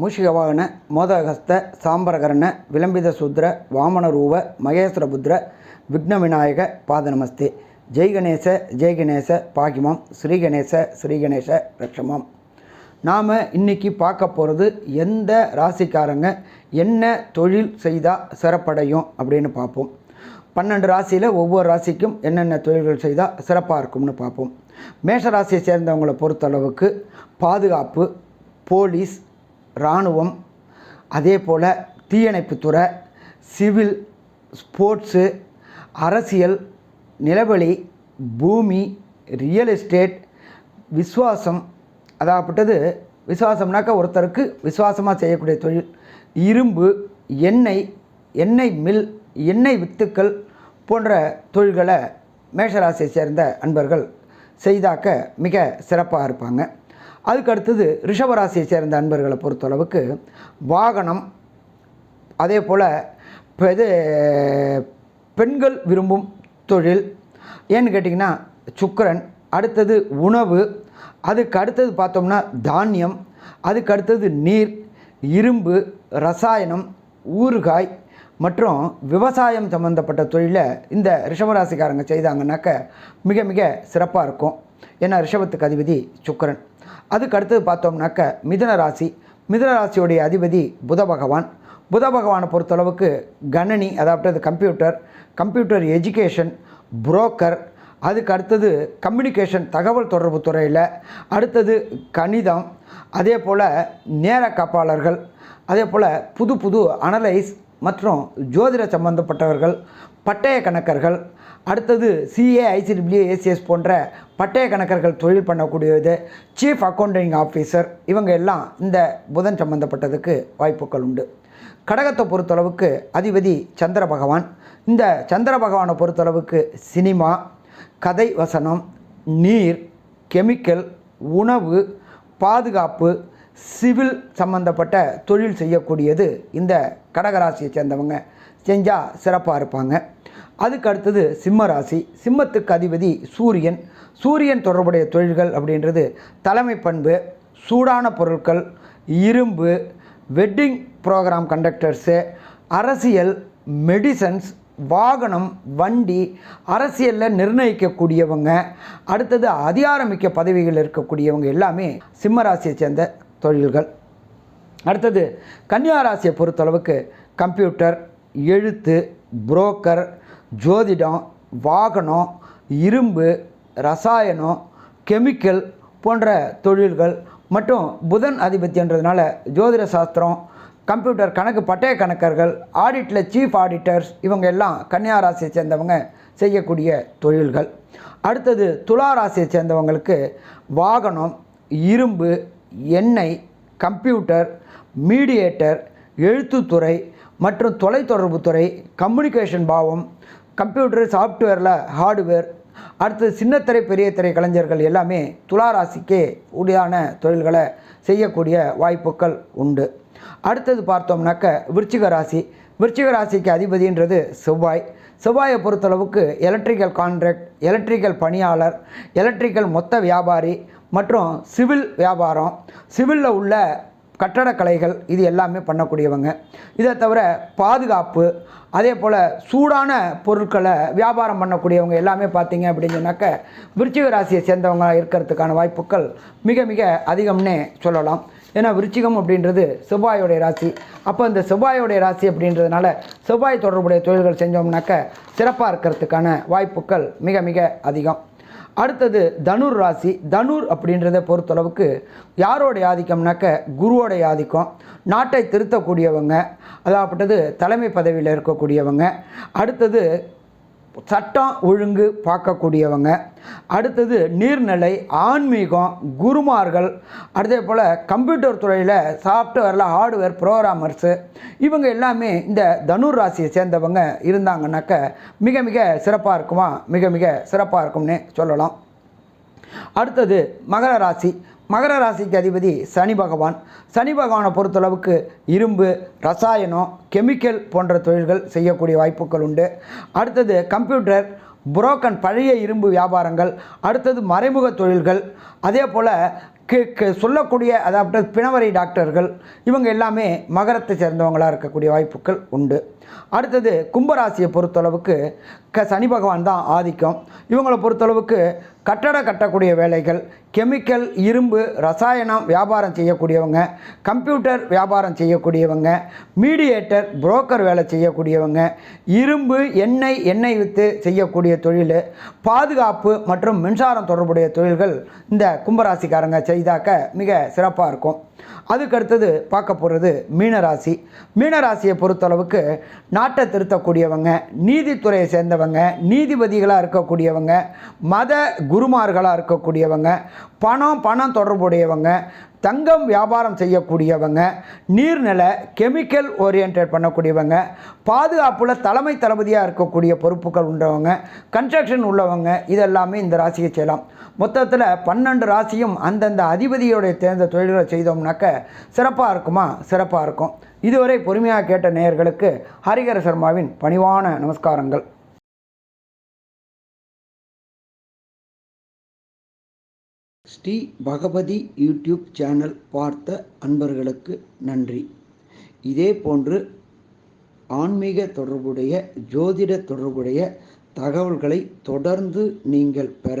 மூஷிகவாகன மோதகஸ்த சாம்பரகரண விளம்பித சூத்ர வாமனரூப மகேஸ்வரபுத்ர விக்ன விநாயக பாதநமஸ்தே. ஜெய் கணேச ஜெய் கணேச பாகிமம். ஸ்ரீ கணேச ஸ்ரீ கணேச நாம் இன்னைக்கு பார்க்க போகிறது எந்த ராசிக்காரங்க என்ன தொழில் செய்தால் சிறப்படையும் அப்படின்னு பார்ப்போம். பன்னெண்டு ராசியில் ஒவ்வொரு ராசிக்கும் என்னென்ன தொழில்கள் செய்தால் சிறப்பாக இருக்கும்னு பார்ப்போம். மேஷ ராசியை சேர்ந்தவங்களை பொறுத்தளவுக்கு பாதுகாப்பு போலீஸ் இராணுவம் அதே போல் தீயணைப்புத்துறை சிவில் ஸ்போர்ட்ஸு அரசியல் நிலவழி பூமி ரியல் எஸ்டேட் விஸ்வாசம் அதாகப்பட்டது விசுவாசம்னாக்கா ஒருத்தருக்கு விசுவாசமாக செய்யக்கூடிய தொழில். இரும்பு எண்ணெய் எண்ணெய் மில் எண்ணெய் வித்துக்கள் போன்ற தொழில்களை மேஷராசியை சேர்ந்த அன்பர்கள் செய்தாக்க மிக சிறப்பாக இருப்பாங்க. அதுக்கு அடுத்தது ரிஷபராசியை சேர்ந்த அன்பர்களை பொறுத்தளவுக்கு வாகனம் அதே போல் இப்போ இது பெண்கள் விரும்பும் தொழில் ஏன்னு கேட்டிங்கன்னா சுக்கரன் அடுத்தது உணவு அதுக்கு அடுத்தது பார்த்தோம்னா தானியம் அதுக்கு அடுத்தது நீர் இரும்பு ரசாயனம் ஊறுகாய் மற்றும் விவசாயம் சம்மந்தப்பட்ட தொழிலை இந்த ரிஷபராசிக்காரங்க செய்தாங்கன்னாக்க மிக மிக சிறப்பாக இருக்கும். ஏன்னா ரிஷபத்துக்கு அதிபதி சுக்கரன். அதுக்கு அடுத்தது பார்த்தோம்னாக்க மிதன ராசி. மிதன ராசியுடைய அதிபதி புத பகவான். புத பகவானை பொறுத்தளவுக்கு கணனி அதாவது கம்ப்யூட்டர் கம்ப்யூட்டர் எஜுகேஷன் புரோக்கர் அதுக்கு அடுத்தது கம்யூனிகேஷன் தகவல் தொடர்பு துறையில் அடுத்தது கணிதம் அதே போல் நேர காப்பாளர்கள் அதே போல் புது புது அனலைஸ் மற்றும் ஜோதிட சம்பந்தப்பட்டவர்கள் பட்டய கணக்கர்கள் அடுத்தது சிஏ ஐசிடபிள்யூ ஏசிஎஸ் போன்ற பட்டய கணக்கர்கள் தொழில் பண்ணக்கூடியது சீஃப் அக்கௌண்டிங் ஆஃபீஸர் இவங்க எல்லாம் இந்த புதன் சம்பந்தப்பட்டதுக்கு வாய்ப்புகள் உண்டு. கடகத்தை பொறுத்தளவுக்கு அதிபதி சந்திர பகவான். இந்த சந்திர பகவானை பொறுத்தளவுக்கு சினிமா கதை வசனம் நீர் கெமிக்கல் உணவு பாதுகாப்பு சிவில் சம்பந்தப்பட்ட தொழில் செய்யக்கூடியது இந்த கடகராசியை சேர்ந்தவங்க. செஞ்சால் சிறப்பாக இருப்பாங்க. அதுக்கு அடுத்தது சிம்ம ராசி சிம்மத்துக்கு அதிபதி சூரியன். சூரியன் தொடர்புடைய தொழில்கள் அப்படின்றது தலைமை பண்பு சூடான பொருட்கள் இரும்பு வெட்டிங் ப்ரோக்ராம் கண்டக்டர்ஸு அரசியல் மெடிசன்ஸ் வாகனம் வண்டி அரசியலில் நிர்ணயிக்கக்கூடியவங்க. அடுத்தது அதிகாரமிக்க பதவிகள் இருக்கக்கூடியவங்க எல்லாமே சிம்மராசியை சேர்ந்த தொழில்கள். அடுத்தது கன்னியா ராசியை பொறுத்தளவுக்கு கம்ப்யூட்டர் எழுத்து புரோக்கர் ஜோதிடம் வாகனம் இரும்பு ரசாயனம் கெமிக்கல் போன்ற தொழில்கள் மற்றும் புதன் அதிபத்தியன்றதுனால ஜோதிட சாஸ்திரம் கம்ப்யூட்டர் கணக்கு பட்டய கணக்கர்கள் ஆடிட்டில் சீஃப் ஆடிட்டர்ஸ் இவங்க எல்லாம் கன்னியா ராசியை சேர்ந்தவங்க செய்யக்கூடிய தொழில்கள். அடுத்தது துலா ராசியை சேர்ந்தவங்களுக்கு வாகனம் இரும்பு எண்ணெய் கம்ப்யூட்டர் மீடியேட்டர் எழுத்துத்துறை மற்றும் தொலைத்தொடர்பு துறை கம்யூனிகேஷன் பாவம் கம்ப்யூட்டர் சாஃப்ட்வேரில் ஹார்ட்வேர் அடுத்து சின்னத்திரை பெரிய திரை கலைஞர்கள் எல்லாமே துலா ராசிக்கே உடையான தொழில்களை செய்யக்கூடிய வாய்ப்புகள் உண்டு. அடுத்தது பார்த்தோம்னாக்க விருச்சிக ராசி. விருச்சிக ராசிக்கு அதிபதின்றது செவ்வாய். செவ்வாயை பொறுத்தளவுக்கு எலக்ட்ரிக்கல் கான்ட்ராக்ட் எலக்ட்ரிக்கல் பணியாளர் எலக்ட்ரிக்கல் மொத்த வியாபாரி மற்றும் சிவில் வியாபாரம் சிவிலில் உள்ள கட்டடக்கலைகள் இது எல்லாமே பண்ணக்கூடியவங்க. இதை தவிர பாதுகாப்பு அதே போல் சூடான பொருட்களை வியாபாரம் பண்ணக்கூடியவங்க எல்லாமே பார்த்தீங்க அப்படின்னு சொன்னாக்க விருச்சிக ராசியை சேர்ந்தவங்க இருக்கிறதுக்கான வாய்ப்புகள் மிக மிக அதிகம்னே சொல்லலாம். ஏன்னா விருச்சிகம் அப்படின்றது செவ்வாயோடைய ராசி. அப்போ இந்த செவ்வாயோடைய ராசி அப்படின்றதுனால செவ்வாய் தொடர்புடைய தொழில்கள் செஞ்சோம்னாக்க சிறப்பாக இருக்கிறதுக்கான வாய்ப்புகள் மிக மிக அதிகம். அடுத்தது தனுர் ராசி. தனுர் அப்படின்றத பொறுத்தளவுக்கு யாரோடைய ஆதிக்கம்னாக்க குருவோடைய ஆதிக்கம். நாட்டை திருத்தக்கூடியவங்க அதாகப்பட்டது தலைமை பதவியில் இருக்கக்கூடியவங்க. அடுத்தது சட்டம் ஒழுங்கு பார்க்கக்கூடியவங்க. அடுத்தது நீர்நிலை ஆன்மீகம் குருமார்கள். அதே போல் கம்ப்யூட்டர் துறையில் சாஃப்ட்வேரில் ஹார்ட்வேர் ப்ரோக்ராமர்ஸு இவங்க எல்லாமே இந்த தனுர் ராசியை சேர்ந்தவங்க இருந்தாங்கன்னாக்க மிக மிக சிறப்பாக இருக்குமா? மிக மிக சிறப்பாக இருக்கும்னே சொல்லலாம். அடுத்தது மகர ராசி. மகர ராசிக்கு அதிபதி சனி பகவான். சனி பகவானை பொறுத்தளவுக்கு இரும்பு ரசாயனம் கெமிக்கல் போன்ற தொழில்கள் செய்யக்கூடிய வாய்ப்புகள் உண்டு. அடுத்தது கம்ப்யூட்டர் புரோக்கன் பழைய இரும்பு வியாபாரங்கள் அடுத்தது மறைமுக தொழில்கள் அதே போல் கே- சொல்லக்கூடிய அதாவது பிணவரை டாக்டர்கள் இவங்க எல்லாமே மகரத்தை சேர்ந்தவங்களாக இருக்கக்கூடிய வாய்ப்புகள் உண்டு. அடுத்தது கும்பராசியை பொறுத்தளவுக்கு க சனி பகவான் தான் ஆதிக்கம். இவங்களை பொறுத்தளவுக்கு கட்டட கட்டக்கூடிய வேலைகள் கெமிக்கல் இரும்பு ரசாயனம் வியாபாரம் செய்யக்கூடியவங்க கம்ப்யூட்டர் வியாபாரம் செய்யக்கூடியவங்க மீடியேட்டர் புரோக்கர் வேலை செய்யக்கூடியவங்க இரும்பு எண்ணெய் எண்ணெய் விற்று செய்யக்கூடிய தொழில் பாதுகாப்பு மற்றும் மின்சாரம் தொடர்புடைய தொழில்கள் இந்த கும்பராசிக்காரங்க செய்தாக்க மிக சிறப்பாக இருக்கும். அதுக்கு அடுத்தது பார்க்க போகிறது மீனராசி. மீனராசியை பொறுத்தளவுக்கு நாட்டை திருத்தக்கூடியவங்க நீதித்துறையை சேர்ந்தவங்க நீதிபதிகளாக இருக்கக்கூடியவங்க மத குருமார்களாக இருக்கக்கூடியவங்க பணம் பணம் தொடர்புடையவங்க தங்கம் வியாபாரம் செய்யக்கூடியவங்க நீர்நிலை கெமிக்கல் ஓரியன்ட் பண்ணக்கூடியவங்க பாதுகாப்பில் தலைமை தளபதியாக இருக்கக்கூடிய பொறுப்புகள் உள்ளவங்க கன்ஸ்ட்ரக்ஷன் உள்ளவங்க இதெல்லாமே இந்த ராசியை செய்யலாம். மொத்தத்தில் பன்னெண்டு ராசியும் அந்தந்த அதிபதியோடைய தேர்ந்த தொழில்களை செய்தோம்னாக்க சிறப்பாக இருக்குமா? சிறப்பாக இருக்கும். இதுவரை பொறுமையாக கேட்ட நேயர்களுக்கு ஹரிகர சர்மாவின் பணிவான நமஸ்காரங்கள். ஸ்ரீ பகவதி யூடியூப் சேனல் பார்த்த அன்பர்களுக்கு நன்றி. இதே போன்று ஆன்மீக தொடர்புடைய ஜோதிட தொடர்புடைய தகவல்களை தொடர்ந்து நீங்கள் பெற